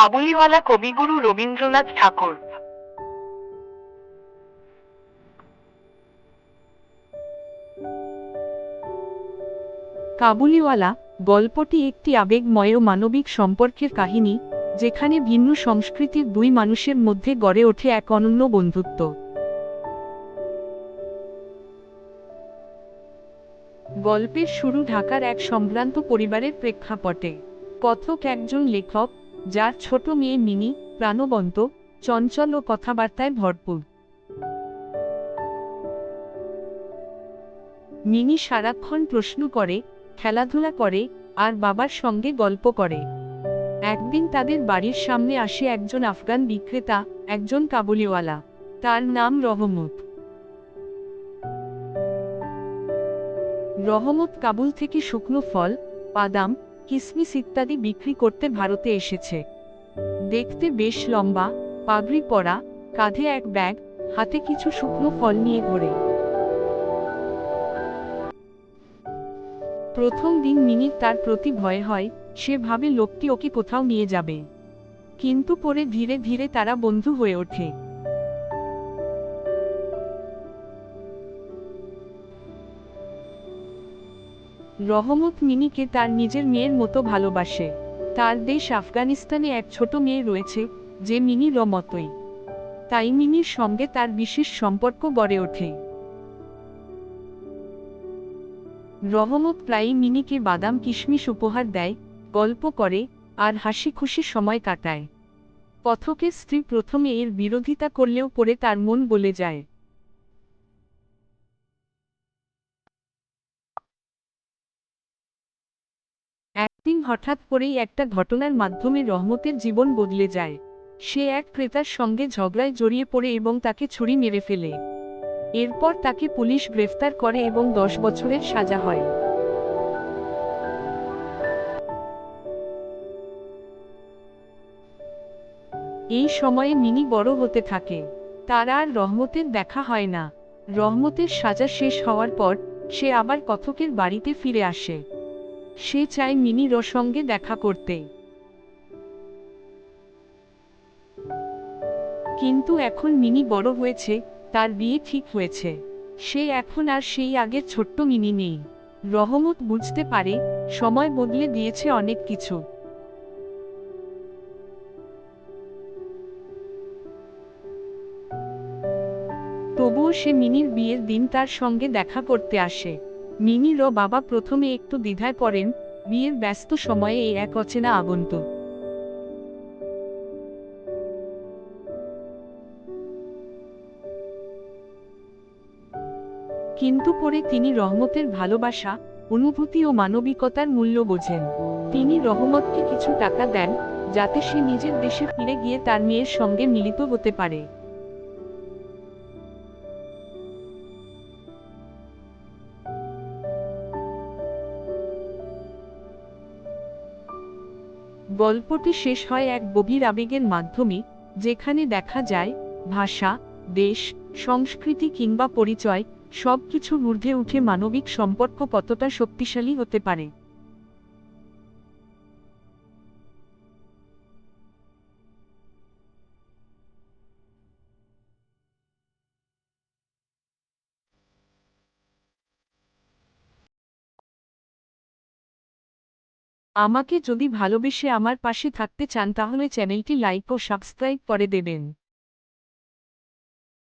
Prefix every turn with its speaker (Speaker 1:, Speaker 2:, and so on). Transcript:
Speaker 1: কাবুলিওয়ালা কবিগুরু রবীন্দ্রনাথ ঠাকুর।
Speaker 2: কাবুলিওয়ালা, গল্পটি একটি আবেগময় ও মানবিক সম্পর্কের কাহিনী, যেখানে ভিন্ন সংস্কৃতির দুই মানুষের মধ্যে গড়ে ওঠে এক অনন্য বন্ধুত্ব। গল্পের শুরু ঢাকার এক সম্ভ্রান্ত পরিবারের প্রেক্ষাপটে। কথক একজন লেখক যার ছোট মেয়ে মিনি, প্রাণবন্ত, চঞ্চল ও কথাবার্তায় ভরপুর। মিনি সারাক্ষণ প্রশ্ন করে, খেলাধুলা করে, আর বাবার সঙ্গে গল্প করে। একদিন তাদের বাড়ির সামনে আসে একজন আফগান বিক্রেতা, একজন কাবুলিওয়ালা। তার নাম রহমত। রহমত কাবুল থেকে শুকনো ফল, বাদাম কিসমিস ইত্যাদি বিক্রি করতে ভারতে এসেছে। দেখতে বেশ লম্বা, পাগড়ি পরা, কাঁধে এক ব্যাগ, হাতে কিছু শুকনো ফল নিয়ে ঘোরে। প্রথম দিন মিনিট তার প্রতি ভয় হয়, সে ভাবে লোকটি ওকে কোথাও নিয়ে যাবে। কিন্তু পরে ধীরে ধীরে তারা বন্ধু হয়ে ওঠে। রহমত মিনিকে তার নিজের মেয়ের মতো ভালোবাসে। তার দেশ আফগানিস্তানে এক ছোট মেয়ে রয়েছে, যে মিনি রমতই। তাই মিনির সঙ্গে তার বিশেষ সম্পর্ক গড়ে ওঠে। রহমত প্রায়ই মিনিকে বাদাম কিশমিশ উপহার দেয়, গল্প করে, আর হাসি খুশি সময় কাটায়। পথকের স্ত্রী প্রথমে এর বিরোধিতা করলেও পরে তার মন বলে যায় একদিন হঠাৎ করেই একটা ঘটনার মাধ্যমে রহমতের জীবন বদলে যায়। সে এক ক্রেতার সঙ্গে ঝগড়ায় জড়িয়ে পড়ে এবং তাকে ছুরি মেরে ফেলে। এরপর তাকে পুলিশ গ্রেফতার করে এবং দশ বছরের সাজা হয়। এই সময়ে মিনি বড় হতে থাকে। তার আর রহমতের দেখা হয় না। রহমতের সাজা শেষ হওয়ার পর, সে আবার কথকের বাড়িতে ফিরে আসে। সে চায় মিনির সঙ্গে দেখা করতে। কিন্তু এখন মিনি বড় হয়েছে, তার বিয়ে ঠিক হয়েছে। সে এখন আর সেই আগের ছোট্ট মিনি নেই। রহমত বুঝতে পারে, সময় বদলে দিয়েছে অনেক কিছু। তবুও সে মিনির বিয়ের দিন তার সঙ্গে দেখা করতে আসে। মিনির ও বাবা প্রথমে একটু দ্বিধায় পড়েন, বিয়ের ব্যস্ত সময়ে এই এক অচেনা আগন্তুক। কিন্তু পরে তিনি রহমতের ভালোবাসা, অনুভূতি ও মানবিকতার মূল্য বোঝেন। তিনি রহমতকে কিছু টাকা দেন, যাতে সে নিজের দেশে ফিরে গিয়ে তার মেয়ের সঙ্গে মিলিত হতে পারে। গল্পটি শেষ হয় এক গভীর আবেগের মাধ্যমে, যেখানে দেখা যায়, ভাষা, দেশ, সংস্কৃতি কিংবা পরিচয় সব সবকিছুর ঊর্ধ্বে উঠে মানবিক সম্পর্ক কতটা শক্তিশালী হতে পারে। আমাকে যদি ভালোবেসে আমার পাশে থাকতে চান তাহলে চ্যানেলটি লাইক ও সাবস্ক্রাইব করে দেবেন।